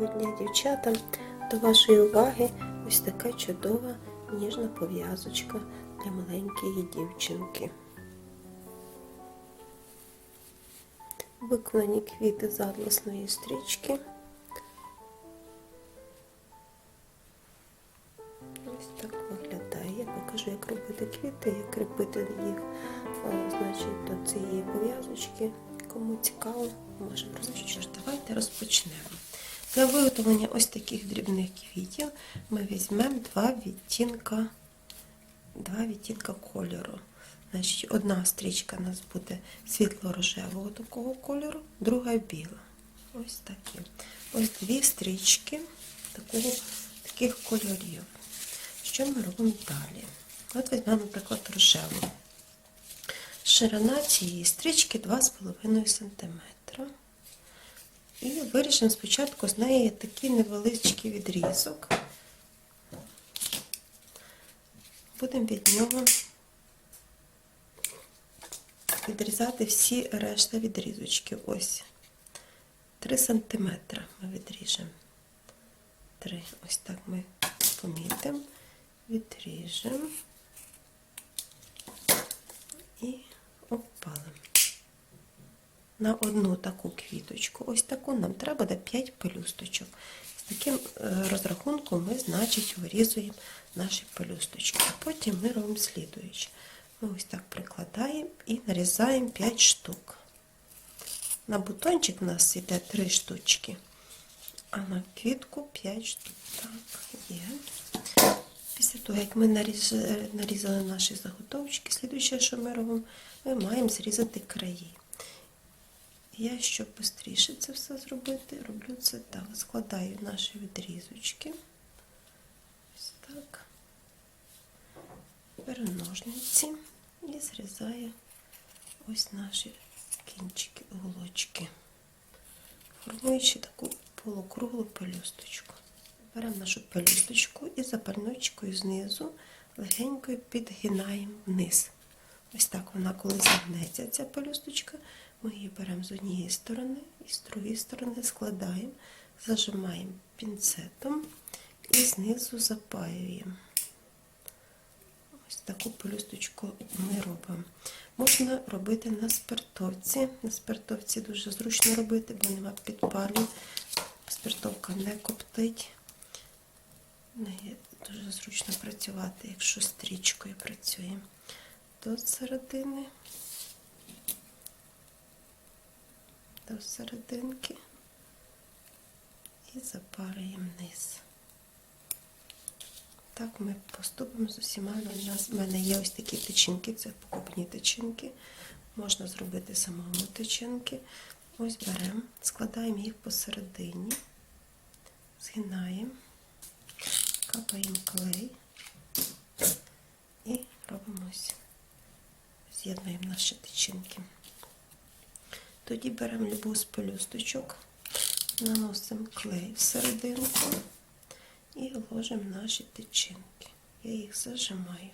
Доброго дня, дівчата! До вашої уваги ось така чудова ніжна пов'язочка для маленької дівчинки. Виконані квіти з атласної стрічки. Ось так виглядає. Я покажу, як робити квіти, як кріпити їх е, значить, до цієї пов'язочки. Кому цікаво, може просто давайте розпочнемо. Для виготовлення ось таких дрібних квітів ми візьмемо два відтінка, два відтінка кольору. Значить, одна стрічка у нас буде світло-рожевого такого кольору, друга біла. Ось такі. Ось дві стрічки такого, таких кольорів. Що ми робимо далі? От візьмемо, наприклад, рожеву. Ширина цієї стрічки 2,5 см. І вирішимо спочатку з неї такий невеличкий відрізок. Будемо від нього відрізати всі решта відрізочки. Ось 3 см ми відріжемо. 3. Ось так ми помітимо, відріжемо і обпалимо. На одну таку квіточку, ось таку нам треба буде 5 пелюсточок. З таким е, розрахунком ми, значить, вирізуємо наші пелюсточки. А потім ми робимо слідуюче. Ми ось так прикладаємо і нарізаємо 5 штук. На бутончик у нас йде 3 штучки, а на квітку 5 штук. Так, є. Після того, як ми нарізали, нарізали наші заготовочки, слідуюче, що ми робимо, ми маємо зрізати краї. Я, щоб швидше це все зробити, роблю це так. Складаю наші відрізочки. Ось так. Беру ножниці і зрізаю ось наші кінчики, уголочки, формуючи таку полукруглу пелюсточку. Беремо нашу пелюсточку і запальничкою знизу легенько підгинаємо вниз. Ось так вона, коли загнеться, ця пелюсточка, ми її беремо з однієї сторони і з другої сторони складаємо, зажимаємо пінцетом і знизу запаюємо. Ось таку пелюсточку ми робимо. Можна робити на спиртовці. На спиртовці дуже зручно робити, бо нема підпалів. Спиртовка не коптить. дуже зручно працювати, якщо стрічкою працюємо. До середини, до серединки і запарюємо вниз. Так ми поступимо з усіма. У мене є ось такі тичинки, це покупні тичинки. Можна зробити самому тичинки. Ось беремо, складаємо їх посередині, згинаємо, капаємо клей і робимо ось. З'єднуємо наші тичинки. Тоді беремо любу з пелюсточок, наносимо клей всерединку і ложимо наші тичинки. Я їх зажимаю,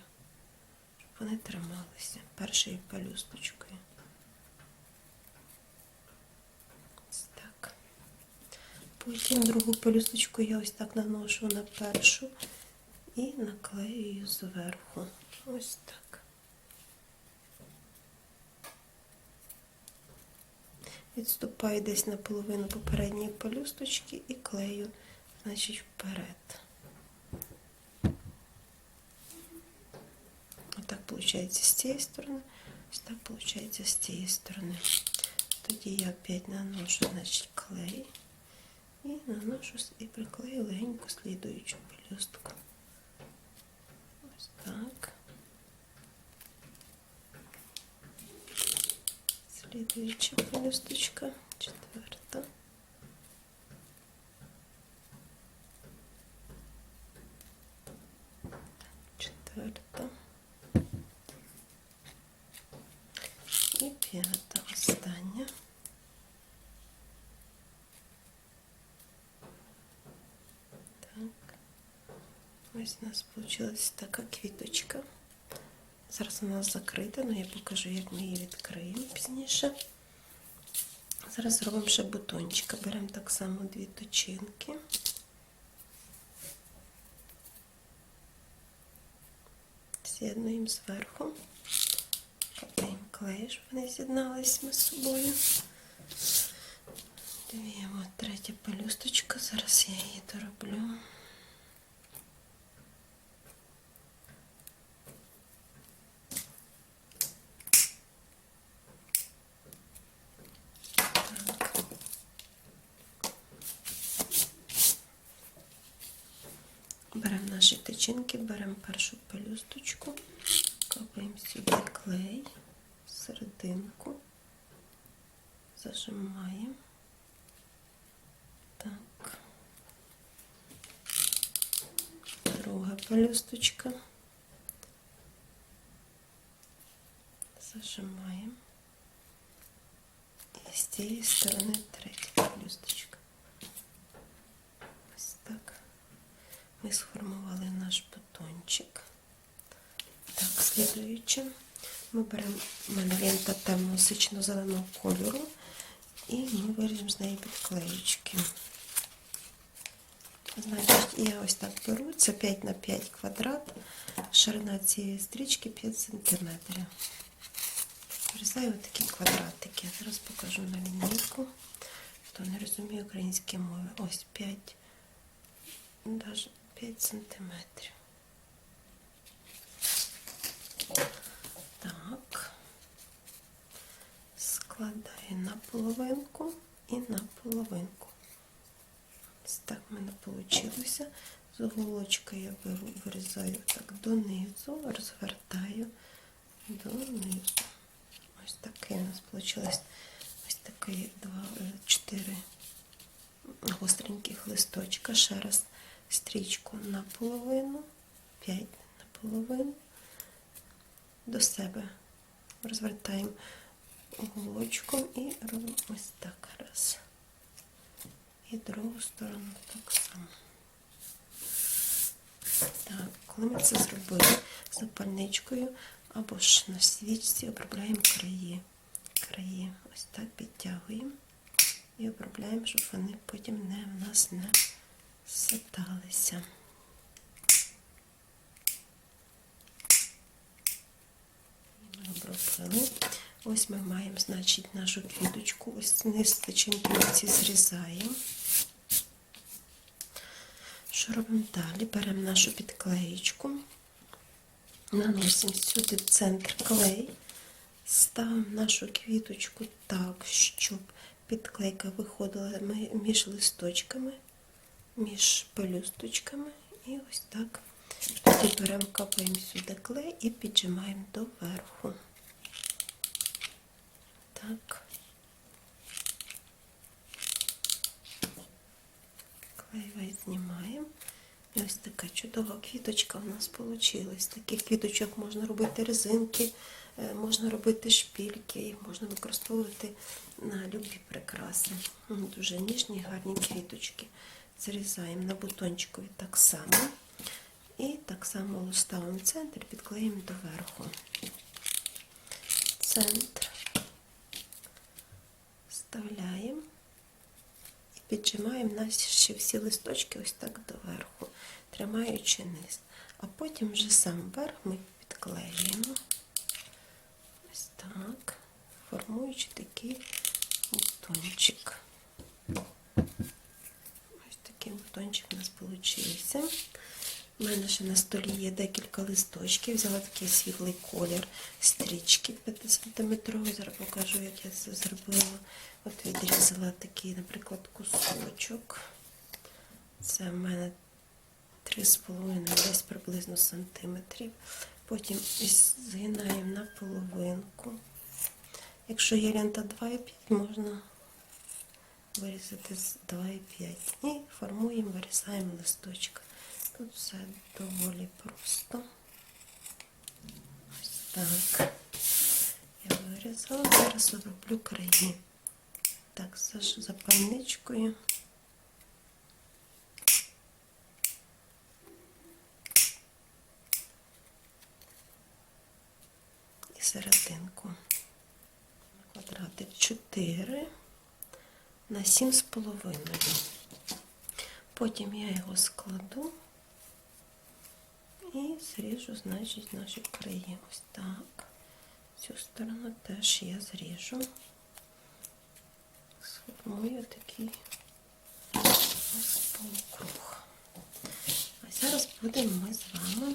щоб вони трималися першою пелюсточкою. Ось так. Потім другу пелюсточку я ось так наношу на першу і наклею її зверху. Ось так. Відступаю десь на половину попередньої пелюсточки і клею, значить, вперед. Отак виходить з цієї сторони, ось так виходить з цієї сторони. Тоді я опять наношу, значить, клей і наношу і приклею легенько слідуючу пелюстку. Слідуюча пелюсточка, четверта. Четверта. І п'ята остання. Так. Ось у нас вийшла така квіточка. Зараз у нас закрита, але я покажу, як ми її відкриємо пізніше. зараз зробимо ще бутончика. Беремо так само дві точинки. З'єднуємо зверху. Капаємо клей, щоб вони з'єднались між собою. Дві, от третя пелюсточка. Зараз я її дороблю. Беремо наші тичинки, беремо першу пелюсточку, капаємо сюди клей, серединку, зажимаємо. Так. Друга пелюсточка. Зажимаємо. І з цієї сторони третя пелюсточка. Ось так. Ми сформували наш бутончик. Так, слідуючи, ми беремо мене лента темно сично-зеленого кольору і ми виріжемо з неї підклеючки. Значить, я ось так беру, це 5 на 5 квадрат, ширина цієї стрічки 5 см. Вирізаю такі квадратики. Зараз покажу на лінійку. Хто не розуміє української мови. Ось 5, навіть 5 сантиметрів. Так. Складаю на половинку і на половинку. Ось так в мене вийшло. З уголочка я вирізаю так донизу, розвертаю донизу. Ось таке у нас вийшло. Ось такі два, е, чотири гостреньких листочка. Ще раз стрічку на половину, 5 на половину до себе. Розвертаємо уголочком і робимо ось так раз. І другу сторону так само. Так, коли ми це зробили запальничкою або ж на свічці обробляємо краї. Краї ось так підтягуємо і обробляємо, щоб вони потім не в нас не ситалися. Ми обробили. Ось ми маємо, значить, нашу квіточку. Ось низ тичинки зрізаємо. Що робимо далі? Беремо нашу підклеєчку, наносимо сюди центр клей, ставимо нашу квіточку так, щоб підклейка виходила між листочками, між пелюсточками. І ось так. Тоді беремо, капаємо сюди клей і піджимаємо доверху. Так. Клей знімаємо. І ось така чудова квіточка у нас вийшла. З таких квіточок можна робити резинки, е, можна робити шпільки, їх можна використовувати на любі прикраси. Дуже ніжні, гарні квіточки. Зрізаємо на бутончикові так само. І так само ставимо в центр, підклеїмо доверху. Центр вставляємо і піджимаємо наші всі листочки ось так доверху, тримаючи низ. А потім вже сам верх ми підклеюємо. Ось так, формуючи такий бутончик. Такий бутончик у нас вийшов. У мене ще на столі є декілька листочків. Взяла такий світлий колір стрічки 5 см. Зараз покажу, як я це зробила. От відрізала такий, наприклад, кусочок. Це в мене 3,5 десь приблизно сантиметрів. Потім згинаємо на половинку. Якщо є лента 2,5, можна вирізати з 2,5. І формуємо, вирізаємо листочок. Тут все доволі просто. Ось так. Я вирізала, зараз роблю краї. Так, з запальничкою. І серединку. Квадрати 4. На 7,5. Потім я його складу і зріжу, значить, наші краї. Ось так. Цю сторону теж я зріжу. Сформую такий ось полукруг. А зараз будемо ми з вами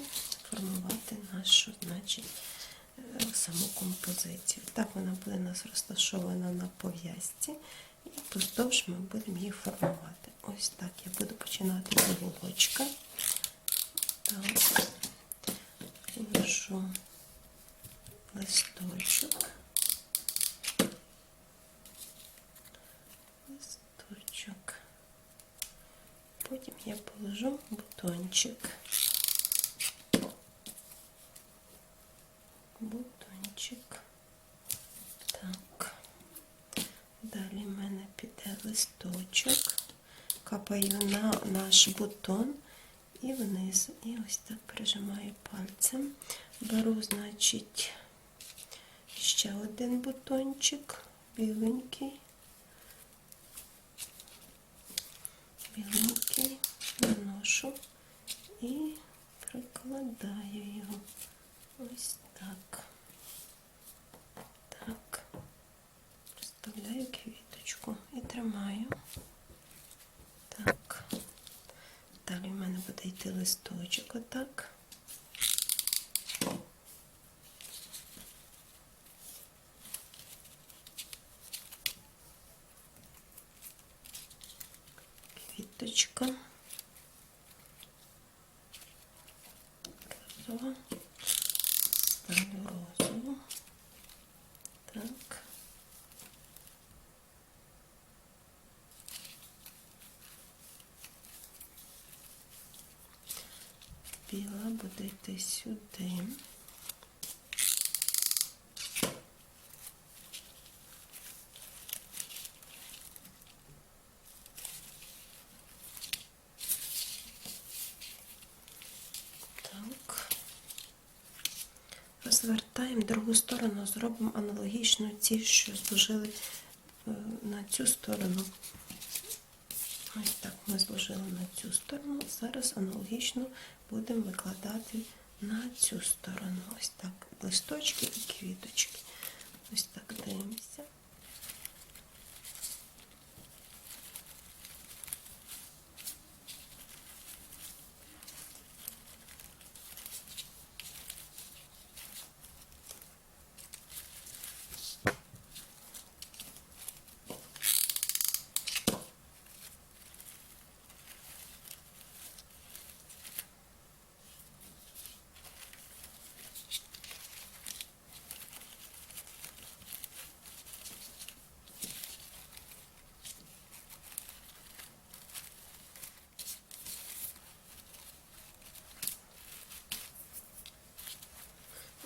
формувати нашу, значить, е, саму композицію. Так вона буде у нас розташована на пов'язці. І впродовж ми будемо її формувати. Ось так я буду починати з вуголочка. Так, ложу листочок. Листочок. Потім я положу бутончик. Бутончик. Листочок. Капаю на наш бутон і вниз. І ось так прижимаю пальцем. Беру, значить, ще один бутончик, біленький. Біленький, наношу і прикладаю його. Ось так. Так. Вставляю квіточку і тримаю. Так. Далі в мене буде йти листочок отак. Квіточка. Розова. Ставлю розову. Так. Біла буде йти сюди. Так. Розвертаємо другу сторону, зробимо аналогічно ці, що зложили е, на цю сторону. Ось так ми зложили на цю сторону. Зараз аналогічно будемо викладати на цю сторону. Ось так. Листочки і квіточки. Ось так дивимося.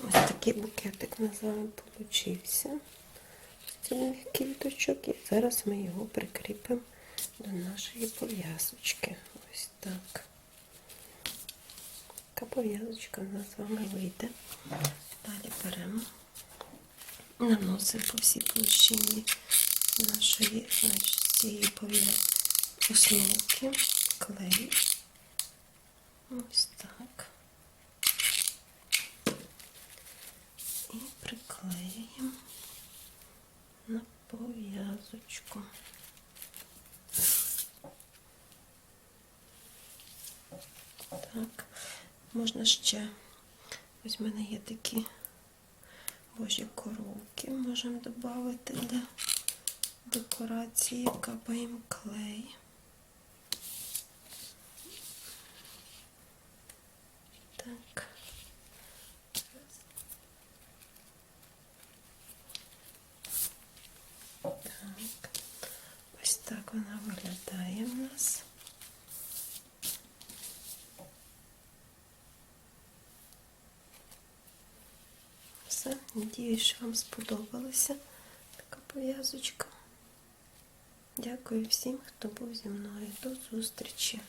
Ось такий букетик вами получився з цих квіточок. І зараз ми його прикріпимо до нашої пов'язочки. Ось так. Така пов'язочка у нас з вами вийде. Далі беремо, наносимо по всій площині нашої цієї пов'язки основки, клей. Ось так. і приклеюємо на пов'язочку. Так, можна ще, ось в мене є такі божі коровки, можемо додати для декорації, капаємо клей. Так, ось так вона виглядає в нас. Все, надіюсь, що вам сподобалася така пов'язочка. Дякую всім, хто був зі мною. До зустрічі!